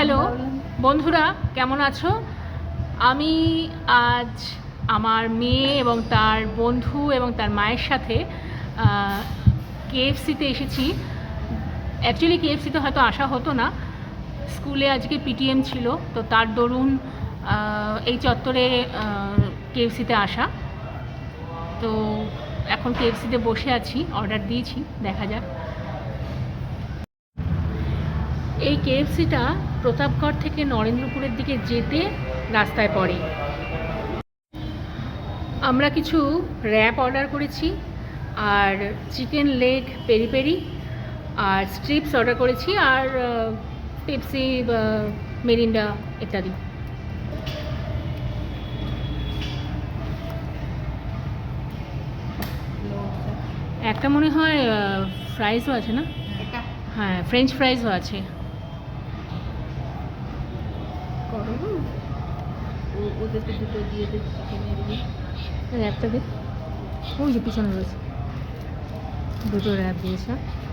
Hello, বন্ধুরা, কেমন আছো? আমি আজ আমার মেয়ে এবং তার বন্ধু এবং তার মায়ের সাথে কেএফসিতে এসেছি। অ্যাকচুয়ালি কেএফসিতে হয়তো আসা হতো না। স্কুলে আজকে পিটিএম ছিল, তো তার দরুন এই চত্বরে কেএফসিতে আসা। তো এখন কেএফসিতে বসে আছি অর্ডার দিয়েছি, দেখা যাক। এই কেএফসিটা প্রতাপগড় থেকে নরেন্দ্রপুরের দিকে যেতে রাস্তায় পড়ে। আমরা কিছু র্যাপ অর্ডার করেছি আর চিকেন লেগ পেরি পেরি আর স্ট্রিপস অর্ডার করেছি আর পেপসি মেরিন্ডা ইত্যাদি। একটা মনে হয় ফ্রাইসও আছে না? হ্যাঁ ফ্রেঞ্চ ফ্রাইসও আছে। করো ওদেরকে দুটো দিয়ে দেবে চিকেনের র্যাপটা দে। ওই যে পিছনে রয়েছে। দুটো র্যাপ দিয়েছে।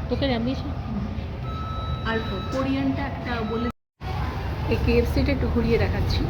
তোকে র্যাপ দিয়েছে? আর কোরিয়ানটা একটা বলে এই কেএফসিটা একটু ঘুরিয়ে দেখাচ্ছি।